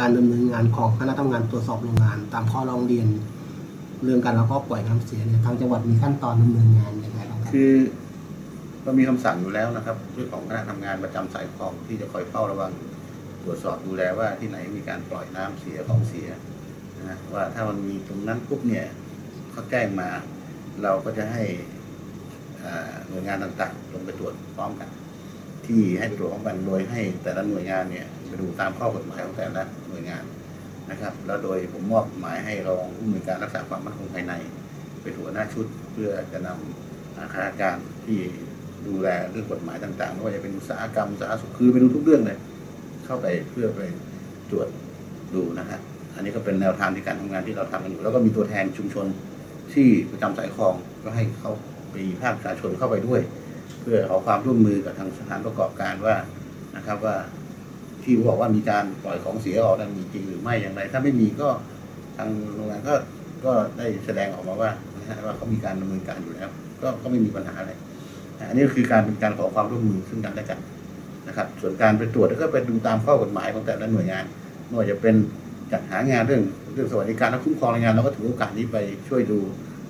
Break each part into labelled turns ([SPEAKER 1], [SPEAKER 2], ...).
[SPEAKER 1] การดำเนินงานของคณะทำงานตรวจสอบโรงงาน ตามข้อร้องเรียน เรื่องการลักลอบปล่อยน้ำเสียเนี่ยทางจังหวัดมีขั้นตอนดำเนินงานยังไงบ้างครับ
[SPEAKER 2] คือเรามีคำสั่งอยู่แล้วนะครับเรื่องของคณะทำงานประจำสายคลองที่จะคอยเฝ้าระวังตรวจสอบดูแลว่าที่ไหนมีการปล่อยน้ำเสียของเสียนะว่าถ้ามันมีตรงนั้นปุ๊บเนี่ยเขาแจ้งมา เราก็จะให้หน่วยงานต่างๆ ลงไปตรวจพร้อมกัน ที่ให้ตรวจพร้อมกันโดยให้แต่ละหน่วยงานเนี่ยไปดูตามข้อกฎหมายของแต่ละหน่วยงานนะครับ แล้วโดยผมมอบหมายให้รองผู้อำนวยการรักษาความมั่นคงภายในไปตรวจหน้าชุดเพื่อจะนำอาคารการที่ดูแลเรื่องกฎหมายต่างๆไม่ว่าจะเป็นอุตสาหกรรมสาธารณสุขคือไปดูทุกเรื่องเลยเข้าไปเพื่อไปตรวจดูนะฮะอันนี้ก็เป็นแนวทางในการทำงานที่เราทำกันอยู่ แล้วก็มีตัวแทนชุมชนที่ประจำสายคลองก็ให้เขาไปภาคประชาชนเข้าไปด้วย พื่อขอความร่วมมือกับทางสถานประกอบการว่านะครับว่าที่บอกว่ามีการปล่อยของเสียออกนั้นมีจริงหรือไม่อย่างไร ถ้าไม่มีก็ทางโรงงานก็ก็ได้แสดงออกมาว่านะฮะว่าเขามีการดำเนินการอยู่แล้ว ก็ก็ไม่มีปัญหาอะไรอันนี้ก็คือการเป็นการขอความร่วมมือซึ่งกันและกันนะครับ ส่วนการไปตรวจแล้วก็ไปดูตามข้อกฎหมายของแต่ละหน่วยงานไม่ว่าจะเป็นจัดหางานเรื่องเรื่องสวัสดิการและคุ้มครองแรงงานเราก็ถือโอกาสนี้ไปช่วยดู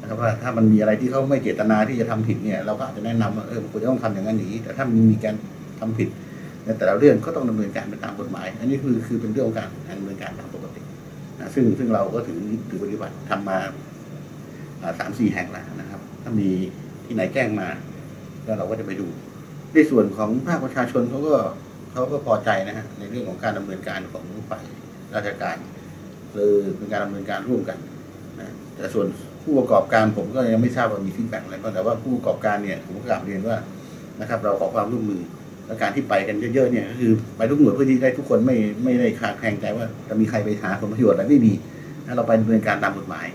[SPEAKER 2] นะครับว่าถ้ามันมีอะไรที่เขาไม่เจตนาที่จะทำผิดเนี่ยเราก็อาจจะแนะนำว่าเออมันควรจะต้องทำอย่างนั้นอย่างนี้ แต่ถ้ามันมีการทำผิดในแต่ละเรื่องก็ต้องดำเนินการไปตามกฎหมาย อันนี้คือคือเป็นเรื่องของการดำเนินการตามปกตินะซึ่งซึ่งเราก็ถือถือปฏิบัติทำมาสามสี่แห่งแล้วนะครับ ถ้ามีที่ไหนแจ้งมาก็เราก็จะไปดู ในส่วนของภาคประชาชนเขาก็เขาก็พอใจนะฮะในเรื่องของการดำเนินการของฝ่ายราชการคือเป็นการดำเนินการร่วมกันนะแต่ส่วน ผู้ประกอบการผมก็ยังไม่ทราบว่ามีฟีดแบ็กอะไรบ้างแต่ว่าผู้ประกอบการเนี่ยผมก็กลับเรียนว่านะครับ เราขอความร่วมมือและการที่ไปกันเยอะๆเนี่ยก็คือไปทุกหน่วยเพื่อที่ได้ทุกคนไม่ไม่ได้คาดแคลงใจว่าจะมีใครไปหาผลประโยชน์อะไรไม่มีนะเราไปดำเนินการตามกฎหมาย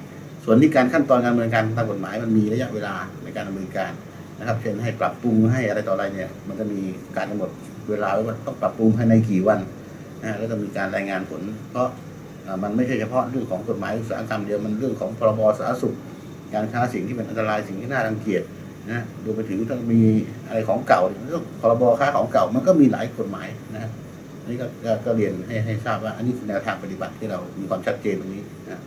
[SPEAKER 2] ส่วนที่การขั้นตอนการดำเนินการตามกฎหมายมันมีระยะเวลาในการดำเนินการนะครับ เช่นให้ปรับปรุงให้อะไรต่ออะไรเนี่ย มันจะมีการกำหนดเวลาว่าต้องปรับปรุงภายในกี่วันนะแล้วก็มีการรายงานผล เพราะ มันไม่ใช่เฉพาะเรื่องของกฎหมายอุตสาหกรรมเดียวมันเรื่องของพรบสาธารณสุข การค้าสิ่งที่เป็นอันตรายสิ่งที่น่ารังเกียจนะรวมไปถึงต้องมีอะไรของเก่าเรื่องพรบค้าของเก่ามันก็มีหลายกฎหมายนะอันนี่ก็ก็ก็เรียนให้ให้ทราบว่า อันนี้คือแนวทางปฏิบัติที่เรามีความชัดเจนตรงนี้นะ